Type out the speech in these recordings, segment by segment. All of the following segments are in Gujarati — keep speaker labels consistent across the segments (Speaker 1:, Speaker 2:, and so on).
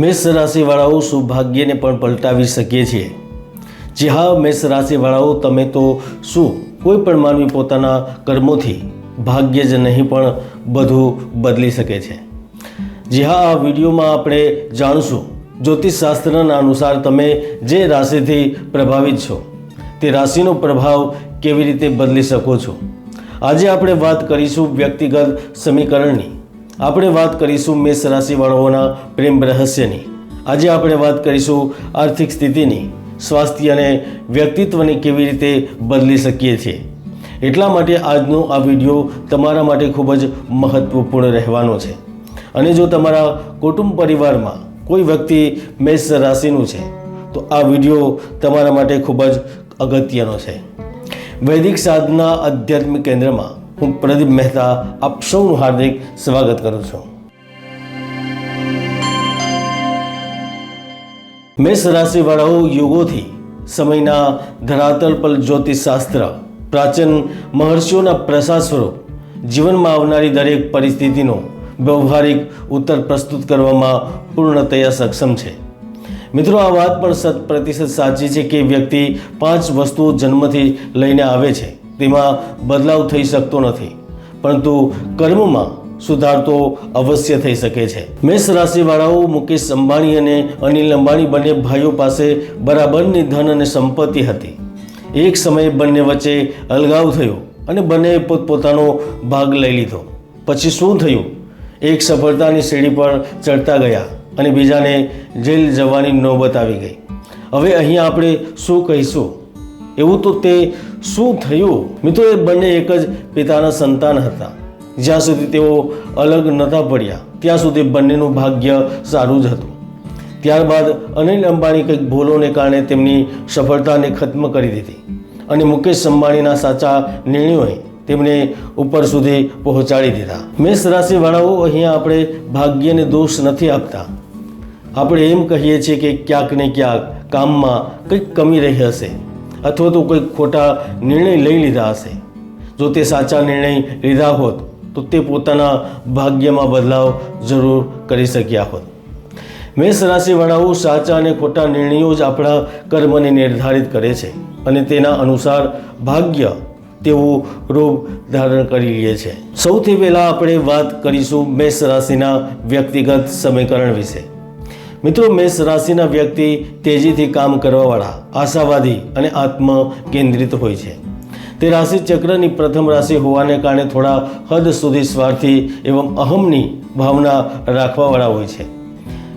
Speaker 1: મેષ રાશિવાળાઓ સૌભાગ્યને પણ પલટાવી શકીએ છીએ જી હા મેષ રાશિવાળાઓ તમે તો શું? કોઈ પણ માનવી પોતાના કર્મોથી ભાગ્ય જ નહીં, પણ બધું બદલી શકે છે. જી હા, આ વિડીયોમાં આપણે જાણશું, જ્યોતિષશાસ્ત્રના અનુસાર તમે જે રાશિથી પ્રભાવિત છો, તે રાશિનો પ્રભાવ કેવી રીતે બદલી શકો છો? આજે આપણે વાત કરીશું વ્યક્તિગત સમીકરણની. આપણે વાત કરીશું મેષ રાશિવાળાઓના પ્રેમ રહસ્યની. આજે આપણે વાત કરીશું આર્થિક સ્થિતિની, સ્વાસ્થ્ય અને વ્યક્તિત્વને કેવી રીતે બદલી શકીએ છીએ. એટલા માટે આજનો આ વીડિયો તમારા માટે ખૂબ જ મહત્વપૂર્ણ રહેવાનો છે. અને જો તમારા કુટુંબ પરિવારમાં કોઈ વ્યક્તિ મેષ રાશિનું છે, તો આ વીડિયો તમારા માટે ખૂબ જ અગત્યનો છે. વૈદિક સાધના આધ્યાત્મિક કેન્દ્રમાં હું પ્રદીપ મહેતા આપ સૌનું હાર્દિક સ્વાગત કરું છું. મેષ રાશિવાળાઓ યુગોથી સમયના ધરાતલ પર જ્યોતિષશાસ્ત્ર, પ્રાચીન મહર્ષિઓના પ્રસાદ સ્વરૂપ, જીવનમાં આવનારી દરેક પરિસ્થિતિનો વ્યવહારિક ઉત્તર પ્રસ્તુત કરવામાં પૂર્ણતયા સક્ષમ છે. મિત્રો, આ વાત પણ શત પ્રતિશત સાચી છે કે વ્યક્તિ પાંચ વસ્તુઓ જન્મથી લઈને આવે છે. તેમાં બદલાવ થઈ શકતો નથી. પરંતુ કર્મમાં સુધાર તો અવશ્ય થઈ શકે છે. મેષ રાશિવાળાઓ મુકેશ અંબાણી અને અનિલ અંબાણી બંને ભાઈઓ પાસે બરાબરની ધન અને સંપત્તિ હતી. એક સમયે બંને વચ્ચે અલગાવ થયો અને બંને પોતપોતાનો ભાગ લઈ લીધો. પછી શું થયું? એક સફળતાની સીડી પર ચડતા ગયા અને બીજાને જેલ જવાની નોબત આવી ગઈ. હવે અહીંયા આપણે શું કહીશું? એવું તો તે શું થયું? મિત્રો, એ બંને એક જ પિતાના સંતાન હતા. જ્યાં સુધી તેઓ અલગ નહોતા પડ્યા, ત્યાં સુધી બંનેનું ભાગ્ય સારું જ હતું. ત્યારબાદ અનિલ અંબાણી કંઈક ભૂલોને કારણે તેમની સફળતાને ખત્મ કરી દીધી અને મુકેશ અંબાણીના સાચા નિર્ણયોએ તેમને ઉપર સુધી પહોંચાડી દીધા. મેષ રાશિવાળાઓ અહીંયા આપણે ભાગ્યને દોષ નથી આપતા. આપણે એમ કહીએ છીએ કે ક્યાંક ને ક્યાંક કામમાં કંઈક કમી રહી હશે. અથવા તો કોઈ ખોટા નિર્ણય લઈ લીધા હશે. જો તે સાચા નિર્ણય લીધા હોત, તો તે પોતાના ભાગ્યમાં બદલાવ જરૂર કરી શક્યા હોત. મેષ રાશિવાળાઓ સાચા અને ખોટા નિર્ણયો જ આપણા કર્મને નિર્ધારિત કરે છે અને તેના અનુસાર ભાગ્ય તેવું રૂપ ધારણ કરી લે છે. સૌથી પહેલાં આપણે વાત કરીશું મેષ રાશિના વ્યક્તિગત સમીકરણ વિશે. મિત્રો, મેષ રાશિના વ્યક્તિ તેજીથી કામ કરવાવાળા, આશાવાદી અને આત્મ કેન્દ્રિત હોય છે. તે રાશિ ચક્રની પ્રથમ રાશિ હોવાને કારણે થોડા હદ સુધી સ્વાર્થી એવમ અહમની ભાવના રાખવાવાળા હોય છે.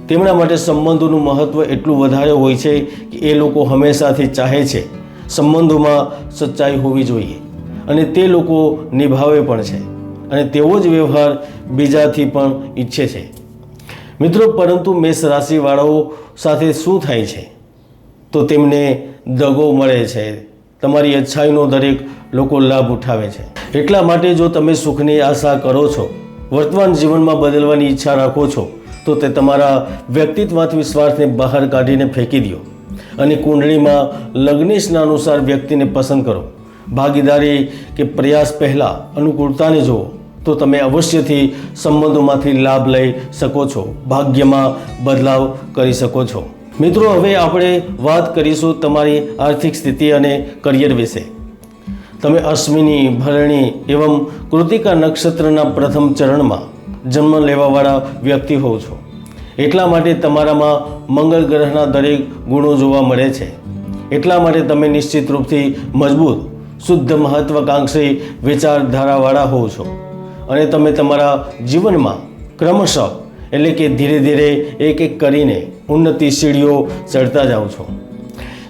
Speaker 1: તેમના માટે સંબંધોનું મહત્ત્વ એટલું વધારે હોય છે કે એ લોકો હંમેશાથી ચાહે છે સંબંધોમાં સચ્ચાઈ હોવી જોઈએ અને તે લોકો નિભાવે પણ છે અને તેવો જ વ્યવહાર બીજાથી પણ ઈચ્છે છે. મિત્રો, પરંતુ મેષ રાશિવાળાઓ સાથે શું થાય છે? તો તેમને દગો મળે છે. તમારી અચ્છાઈનો દરેક લોકો લાભ ઉઠાવે છે. એટલા માટે જો તમે સુખની આશા કરો છો, વર્તમાન જીવનમાં બદલવાની ઈચ્છા રાખો છો, તો તે તમારા વ્યક્તિત્વાત્મી સ્વાર્થને બહાર કાઢીને ફેંકી દો. અને કુંડળીમાં લગ્નેશના અનુસાર વ્યક્તિને પસંદ કરો. ભાગીદારી કે પ્રયાસ પહેલાં અનુકૂળતાને જુઓ. તો તમે અવશ્યથી સંબંધોમાંથી લાભ લઈ શકો છો, ભાગ્યમાં બદલાવ કરી શકો છો. મિત્રો, હવે આપણે વાત કરીશું તમારી આર્થિક સ્થિતિ અને કરિયર વિશે. તમે અશ્વિની, ભરણી એવં કૃતિકા નક્ષત્રના પ્રથમ ચરણમાં જન્મ લેવાવાળા વ્યક્તિ હોવ છો. એટલા માટે તમારામાં મંગળ ગ્રહના દરેક ગુણો જોવા મળે છે. એટલા માટે તમે નિશ્ચિત રૂપથી મજબૂત, શુદ્ધ મહત્વાકાંક્ષી વિચારધારાવાળા હોવ છો. અને તમે તમારા જીવનમાં ક્રમશઃ, એટલે કે ધીરે ધીરે એક એક કરીને ઉન્નતિ સીડીઓ ચડતા જાઓ છો.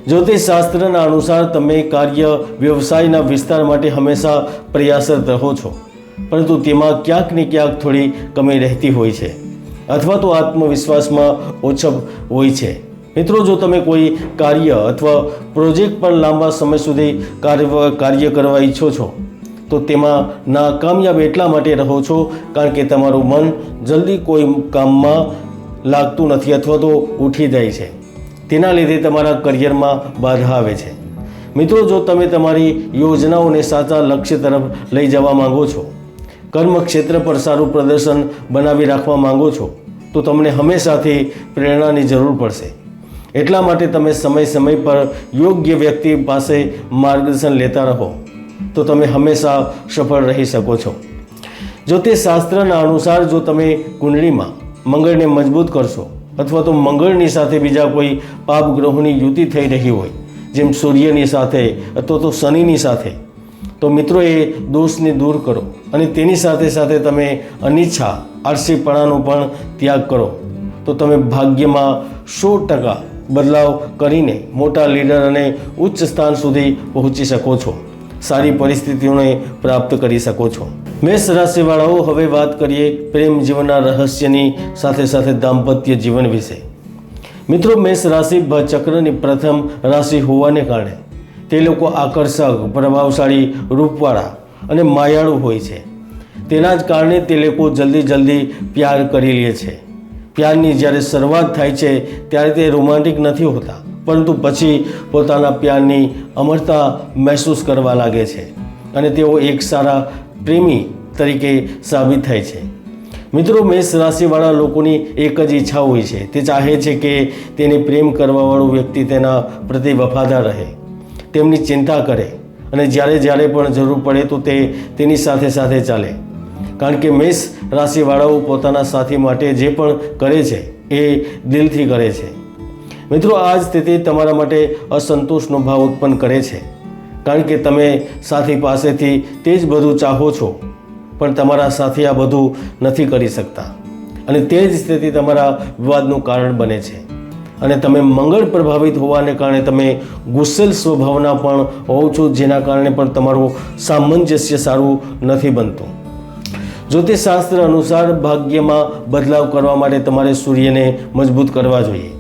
Speaker 1: જ્યોતિષશાસ્ત્રના અનુસાર તમે કાર્ય વ્યવસાયના વિસ્તાર માટે હંમેશા પ્રયાસરત રહો છો, પરંતુ તેમાં ક્યાંક ને ક્યાંક થોડી કમી રહેતી હોય છે, અથવા તો આત્મવિશ્વાસમાં ઓછપ હોય છે. મિત્રો, જો તમે કોઈ કાર્ય અથવા પ્રોજેક્ટ પર લાંબા સમય સુધી કાર્ય કાર્ય કરવા ઈચ્છો છો તો તેમાં નાકામયાબ એટલા માટે રહો છો, કારણ કે તમારું મન જલ્દી કોઈ કામમાં લાગતું નથી અથવા તો ઉઠી જાય છે. તેના લીધે તમારા કરિયરમાં બાધા આવે છે. મિત્રો, જો તમે તમારી યોજનાઓને સાચા લક્ષ્ય તરફ લઈ જવા માંગો છો, કર્મ ક્ષેત્ર પર સારું પ્રદર્શન બનાવી રાખવા માંગો છો, તો તમને હંમેશાથી પ્રેરણાની જરૂર પડશે. એટલા માટે તમે સમય સમય પર યોગ્ય વ્યક્તિ પાસે માર્ગદર્શન લેતા રહો. તો તમે હંમેશા સફળ રહી શકો છો. જો તે શાસ્ત્રના અનુસાર જો તમે કુંડળીમાં મંગળને મજબૂત કરશો અથવા તો મંગળની સાથે બીજા કોઈ પાપ ગ્રહોની યુતિ થઈ રહી હોય, જેમ સૂર્યની સાથે અથવા તો શનિની સાથે, તો મિત્રો એ દોષને દૂર કરો અને તેની સાથે સાથે તમે અનિચ્છા, આળસીપણાનો પણ ત્યાગ કરો. તો તમે ભાગ્યમાં સો ટકા બદલાવ કરીને મોટા લીડર અને ઉચ્ચ સ્થાન સુધી પહોંચી શકો છો. સારી પરિસ્થિતિઓને પ્રાપ્ત કરી શકો છો. મેષ રાશિવાળાઓ હવે વાત કરીએ પ્રેમ જીવનના રહસ્યની સાથે સાથે દાંપત્ય જીવન વિશે. મિત્રો મેષ રાશિ ચક્રની પ્રથમ રાશિ હોવાને કારણે તે લોકો આકર્ષક પ્રભાવશાળી રૂપવાળા અને માયાળુ હોય છે. તેના જ કારણે તે લોકો જલ્દી જલ્દી પ્યાર કરી લે છે. પ્યારની જ્યારે શરૂઆત થાય છે ત્યારે તે રોમાન્ટિક નથી હોતા. પરંતુ પછી પોતાના પ્યારની અમરતા મહેસૂસ કરવા લાગે છે અને તેઓ એક સારા પ્રેમી તરીકે સાબિત થાય છે. મિત્રો, મેષ રાશિવાળા લોકોની એક જ ઈચ્છા હોય છે. તે ચાહે છે કે તેને પ્રેમ કરવાવાળો વ્યક્તિ તેના પ્રતિ વફાદાર રહે. તેમની ચિંતા કરે અને જ્યારે જ્યારે પણ જરૂર પડે તો તે તેની સાથે સાથે ચાલે. કારણ કે મેષ રાશિવાળાઓ પોતાના સાથી માટે જે પણ કરે છે એ દિલથી કરે છે. મિત્રો, આ જ સ્થિતિ તમારા માટે અસંતોષનો ભાવ ઉત્પન્ન કરે છે. કારણ કે તમે સાથી પાસેથી તે જ બધું ચાહો છો, પણ તમારા સાથી આ બધું નથી કરી શકતા. અને તે જ સ્થિતિ તમારા વિવાદનું કારણ બને છે. અને તમે મંગળ પ્રભાવિત હોવાને કારણે તમે ગુસ્સેલ સ્વભાવના પણ હોવ છો, જેના કારણે પણ તમારું સામંજસ્ય સારું નથી બનતું. જ્યોતિષશાસ્ત્ર અનુસાર ભાગ્યમાં બદલાવ કરવા માટે તમારે સૂર્યને મજબૂત કરવા જોઈએ.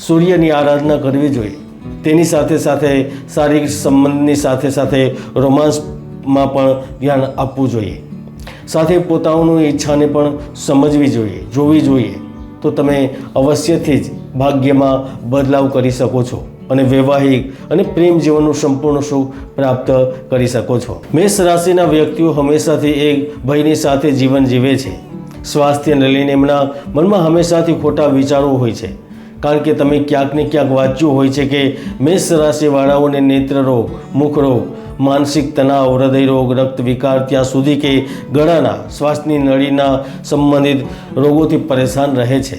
Speaker 1: સૂર્યની આરાધના કરવી જોઈએ. તેની સાથે સાથે શારીરિક સંબંધની સાથે સાથે રોમાન્સમાં પણ ધ્યાન આપવું જોઈએ. સાથે પોતાનું ઈચ્છાને પણ સમજવી જોઈએ, જોવી જોઈએ. તો તમે અવશ્યથી જ ભાગ્યમાં બદલાવ કરી શકો છો અને વૈવાહિક અને પ્રેમ જીવનનું સંપૂર્ણ સુખ પ્રાપ્ત કરી શકો છો. મેષ રાશિના વ્યક્તિઓ હંમેશાથી એક ભયની સાથે જીવન જીવે છે. સ્વાસ્થ્યને લઈને એમના મનમાં હંમેશાથી ખોટા વિચારો હોય છે. કારણ કે તમે ક્યાંક ને ક્યાંક વાંચ્યું હોય છે કે મેષ રાશિવાળાઓને નેત્ર રોગ મુખરોગ, માનસિક તણાવ હૃદય રોગ રક્ત વિકાર ત્યાં સુધી કે ગળાના, શ્વાસની નળીના સંબંધિત રોગોથી પરેશાન રહે છે.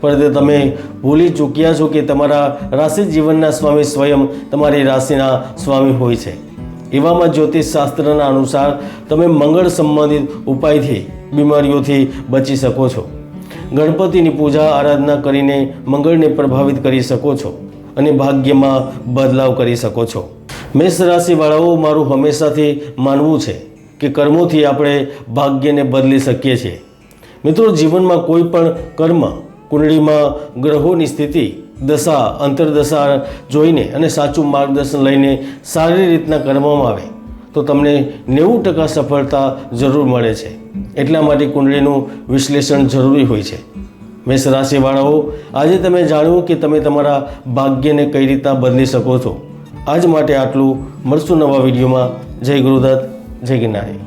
Speaker 1: પરંતુ તમે ભૂલી ચૂક્યા છો કે તમારા રાશિ જીવનના સ્વામી સ્વયં તમારી રાશિના સ્વામી હોય છે. એવામાં જ્યોતિષ શાસ્ત્રના અનુસાર તમે મંગળ સંબંધિત ઉપાયથી બીમારીઓથી બચી શકો છો. ગણપતિની પૂજા આરાધના કરીને મંગળને પ્રભાવિત કરી શકો છો અને ભાગ્યમાં બદલાવ કરી શકો છો. મેષ રાશિવાળાઓ, મારું હંમેશાથી માનવું છે કે કર્મોથી આપણે ભાગ્યને બદલી શકીએ છીએ. મિત્રો, જીવનમાં કોઈ પણ કર્મ, કુંડળીમાં ગ્રહોની સ્થિતિ, દશા, અંતરદશા જોઈને અને સાચું માર્ગદર્શન લઈને સારી રીતના કરવામાં આવે. તો તમને નેવું ટકા સફળતા જરૂર મળે છે. એટલા માટે કુંડળીનું વિશ્લેષણ જરૂરી હોય છે. મેષ રાશિવાળાઓ, આજે તમે જાણ્યું કે તમે તમારા ભાગ્યને કઈ રીતના બદલી શકો છો. આજ માટે આટલું. મળશું નવા વિડીયોમાં. જય ગુરુદત્ત, જય ગિરનારી.